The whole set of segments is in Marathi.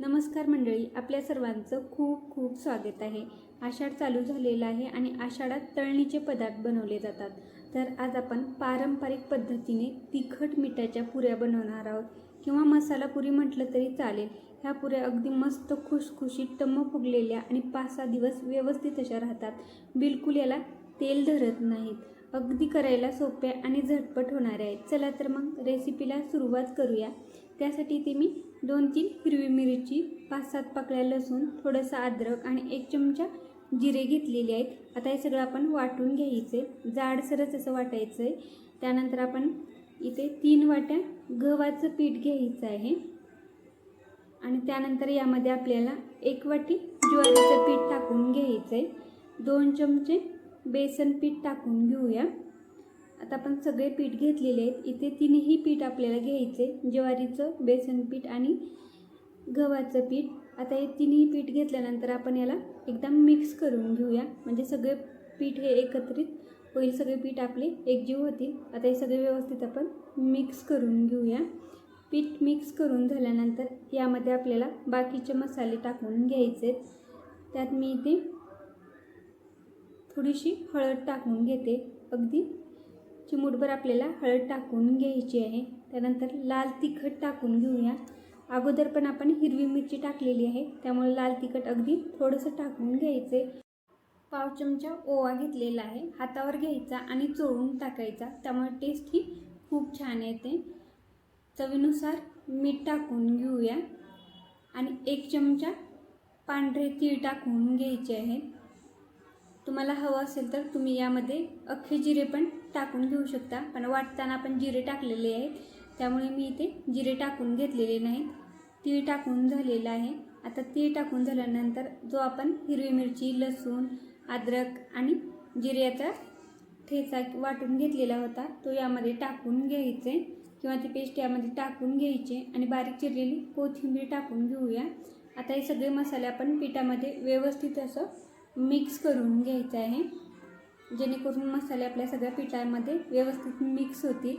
नमस्कार मंडळी आपल्या सर्वांचं खूप खूप स्वागत आहे. आषाढ चालू झालेला आहे आणि आषाढात तळणीचे पदार्थ बनवले जातात. तर आज आपण पारंपरिक पद्धतीने तिखट मिठाच्या पुऱ्या बनवणार आहोत. किंवा मसाला पुरी म्हटलं तरी चालेल. ह्या पुऱ्या अगदी मस्त खुशखुशीत टम्म फुगलेल्या आणि पाच सहा दिवस व्यवस्थित अशा राहतात. बिलकुल याला तेल धरत नाहीत. अगदी करायला सोप्या आणि झटपट होणाऱ्या आहेत. चला तर मग रेसिपीला सुरुवात करूया. त्यासाठी ते मी दोन तीन हिरवी मिरची पाच सात पाकळ्या लसूण थोडंसं अद्रक आणि एक चमचा जिरे घेतलेले आहेत. आता हे सगळं आपण वाटून घ्यायचे जाडसरच असं वाटायचं आहे त्यानंतर आपण इथे तीन वाट्या गव्हाचं पीठ घ्यायचं आहे. आणि त्यानंतर यामध्ये आपल्याला एक वाटी ज्वारीचं पीठ टाकून घ्यायचं आहे दोन चमचे बेसन पीठ टाकून घेऊया. आता आपण सगळे पीठ घेतलेले आहेत. इथे तिन्ही पीठ आपल्याला घ्यायचे. ज्वारीचं बेसन पीठ आणि गव्हाचं पीठ. आता हे तिन्ही पीठ घेतल्यानंतर आपण याला एकदम मिक्स करून घेऊया. म्हणजे सगळे पीठ हे एकत्रित होईल. सगळे पीठ आपले एकजीव होतील. आता हे सगळे व्यवस्थित आपण मिक्स करून घेऊया. पीठ मिक्स करून झाल्यानंतर यामध्ये आपल्याला बाकीचे मसाले टाकून घ्यायचे त्यात मी इथे थोडीशी हळद टाकून घेते. अगदी चिमूटभर आपल्याला हळद टाकून घ्यायची आहे. त्यानंतर लाल तिखट टाकून घेऊया. अगोदर पण आपण हिरवी मिरची टाकलेली आहे. त्यामुळे लाल तिखट अगदी थोडंसं टाकून घ्यायचे. पाव चमचा ओवा घेतलेला आहे. हातावर घ्यायचा आणि चोळून टाकायचा. त्यामुळे टेस्ट ही खूप छान येते. चवीनुसार मीठ टाकून घेऊया. आणि एक चमचा पांढरे तीळ टाकून घ्यायचे आहे. तुम्हाला हवं असेल तर तुम्ही यामध्ये अख्खे जिरे पण टाकून घेऊ शकता. पण वाटताना आपण जिरे टाकलेले आहेत. त्यामुळे मी इथे जिरे टाकून घेतलेले नाहीत. तीळ टाकून झालेलं आहे. आता तीळ टाकून झाल्यानंतर जो आपण हिरवी मिरची लसूण अद्रक आणि जिऱ्याचा ठेचा वाटून घेतलेला होता तो यामध्ये टाकून घ्यायचे. किंवा ती पेस्ट यामध्ये टाकून घ्यायची. आणि बारीक चिरलेली कोथिंबीर टाकून घेऊया. आता हे सगळे मसाले आपण पिठामध्ये व्यवस्थित असं मिक्स करून घ्यायचं आहे. जेणेकरून मसाले आपल्या सगळ्या पिठामध्ये व्यवस्थित मिक्स होतील.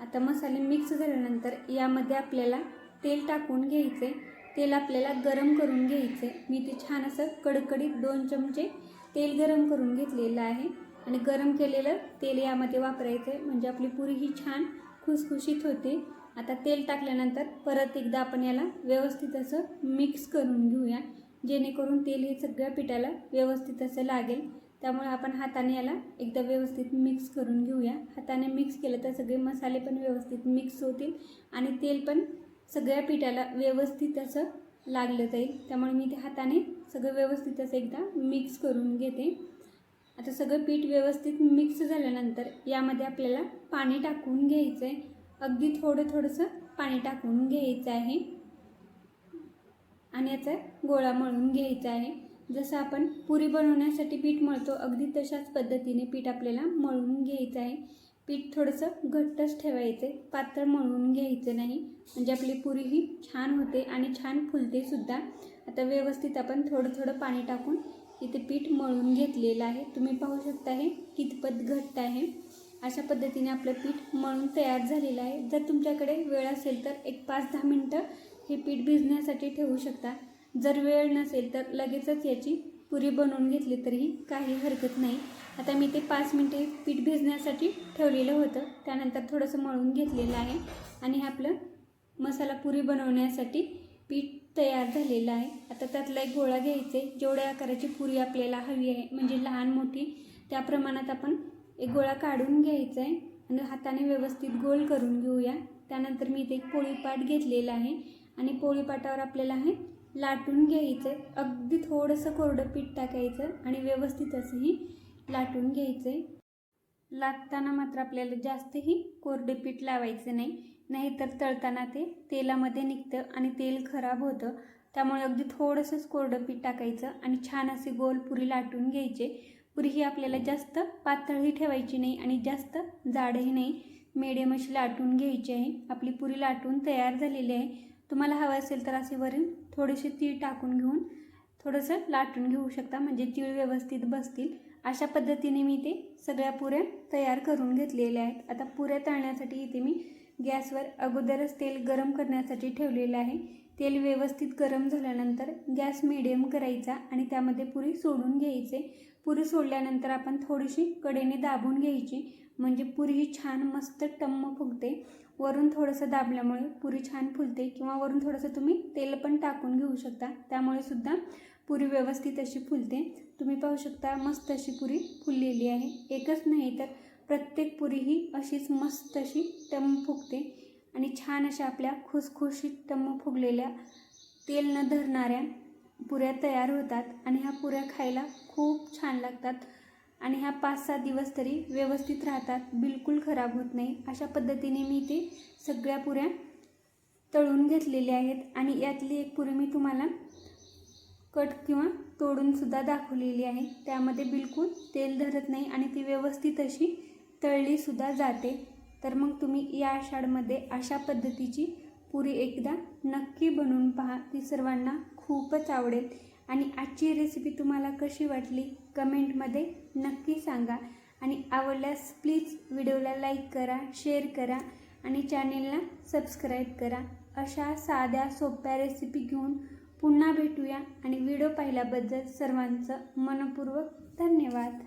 आता मसाले मिक्स झाल्यानंतर यामध्ये आपल्याला तेल टाकून घ्यायचे. तेल आपल्याला गरम करून घ्यायचे. मी ते छान असं कडकडीत दोन चमचे तेल गरम करून घेतलेलं आहे. आणि गरम केलेलं तेल यामध्ये वापरायचं आहे म्हणजे आपली पुरी ही छान खुसखुशीत होते. आता तेल टाकल्यानंतर परत एकदा आपण याला व्यवस्थित असं मिक्स करून घेऊया. जेणेकरून तेल हे सगळ्या पिठाला व्यवस्थित असं लागेल. त्यामुळे आपण हाताने याला एकदा व्यवस्थित मिक्स करून घेऊया. हाताने मिक्स केलं तर सगळे मसाले पण व्यवस्थित मिक्स होतील आणि तेल पण सगळ्या पिठाला व्यवस्थित असं लागलं जाईल त्यामुळे मी ते हाताने सगळं व्यवस्थित असं एकदा मिक्स करून घेते. आता सगळं पीठ व्यवस्थित मिक्स झाल्यानंतर यामध्ये आपल्याला पाणी टाकून घ्यायचं आहे अगदी थोडं थोडंसं पाणी टाकून घ्यायचं आहे. आणि याचा गोळा मळून घ्यायचा आहे. जसं आपण पुरी बनवण्यासाठी पीठ मळतो अगदी तशाच पद्धतीने पीठ आपल्याला मळून घ्यायचं आहे. पीठ थोडंसं घट्टच ठेवायचं आहे. पातळ मळून घ्यायचं नाही. म्हणजे आपली पुरी ही छान होते आणि छान फुलते सुद्धा. आता व्यवस्थित आपण थोडं थोडं पाणी टाकून इथे पीठ मळून घेतलेलं आहे. तुम्ही पाहू शकता हे कितपत घट्ट आहे. अशा पद्धतीने आपलं पीठ मळून तयार झालेलं आहे. जर तुमच्याकडे वेळ असेल तर एक पाच दहा मिनटं हे पीठ भिजण्यासाठी ठेवू शकता. जर वेळ नसेल तर लगेचच याची पुरी बनवून घेतली तरीही काही हरकत नाही. आता मी ते पाच मिनटे पीठ भिजण्यासाठी ठेवलेलं होतं. त्यानंतर थोडंसं मळून घेतलेलं आहे आणि हे आपलं मसाला पुरी बनवण्यासाठी पीठ तयार झालेलं आहे. आता त्यातला एक गोळा घ्यायचे जेवढ्या आकाराची पुरी आपल्याला हवी आहे म्हणजे लहान मोठी त्या प्रमाणात आपण एक गोळा काढून घ्यायचा आहे. आणि हाताने व्यवस्थित गोल करून घेऊया. त्यानंतर मी इथे एक पोळीपाट घेतलेला आहे. आणि पोळीपाटावर आपल्याला हे लाटून घ्यायचं आहे अगदी थोडंसं कोरडं पीठ टाकायचं आणि व्यवस्थित असंही लाटून घ्यायचं आहे लाटताना मात्र आपल्याला जास्तही कोरडे पीठ लावायचं नाही. नाहीतर तळताना ते तेलामध्ये निघतं आणि तेल खराब होतं. त्यामुळे अगदी थोडंसंच कोरडं पीठ टाकायचं आणि छान असे गोल पुरी लाटून घ्यायचे. पुरी ही आपल्याला जास्त पातळही ठेवायची नाही आणि जास्त जाडही नाही. मिडियम अशी लाटून घ्यायची आहे. आपली पुरी लाटून तयार झालेली आहे. तुम्हाला हवं असेल तर असे वरून थोडेसे तीळ टाकून घेऊन थोडंसं लाटून घेऊ शकता. म्हणजे तीळ व्यवस्थित बसतील. अशा पद्धतीने मी ते सगळ्या पुऱ्या तयार करून घेतलेल्या आहेत. आता पुऱ्या तळण्यासाठी इथे मी गॅसवर अगोदरच तेल गरम करण्यासाठी ठेवलेलं आहे. तेल व्यवस्थित गरम झाल्यानंतर गॅस मिडियम करायचा आणि त्यामध्ये पुरी सोडून घ्यायचे. पुरी सोडल्यानंतर आपण थोडीशी कडेने दाबून घ्यायची. म्हणजे पुरी ही छान मस्त टम्म फुगते. वरून थोडंसं दाबल्यामुळे पुरी छान फुलते किंवा वरून थोडंसं तुम्ही तेल पण टाकून घेऊ शकता. त्यामुळे सुद्धा पुरी व्यवस्थित अशी फुलते. तुम्ही पाहू शकता मस्त अशी पुरी फुललेली आहे. एकच नाही तर प्रत्येक पुरी ही अशीच मस्त अशी टम फुगते आणि छान अशा आपल्या खुसखुशीत टम्म फुगलेल्या तेल न धरणाऱ्या पुऱ्या तयार होतात आणि ह्या पुऱ्या खायला खूप छान लागतात. आणि ह्या पाच सात दिवस तरी व्यवस्थित राहतात. बिलकुल खराब होत नाही. अशा पद्धतीने मी ते सगळ्या पुऱ्या तळून घेतलेल्या आहेत. आणि यातली एक पुरी मी तुम्हाला कट किंवा तोडूनसुद्धा दाखवलेली आहे. त्यामध्ये बिलकुल तेल धरत नाही आणि ती व्यवस्थित अशी तळलीसुद्धा जाते. तर मग तुम्ही या आषाढमध्ये अशा पद्धतीची पुरी एकदा नक्की बनवून पहा. ती सर्वांना खूपच आवडेल. आणि आजची रेसिपी तुम्हाला कशी वाटली कमेंटमध्ये नक्की सांगा. आणि आवडल्यास प्लीज व्हिडिओला लाईक करा शेअर करा आणि चॅनेलला सबस्क्राईब करा. अशा साध्या सोप्या रेसिपी घेऊन पुन्हा भेटूया. आणि व्हिडिओ पाहिल्याबद्दल सर्वांचं मनपूर्वक धन्यवाद.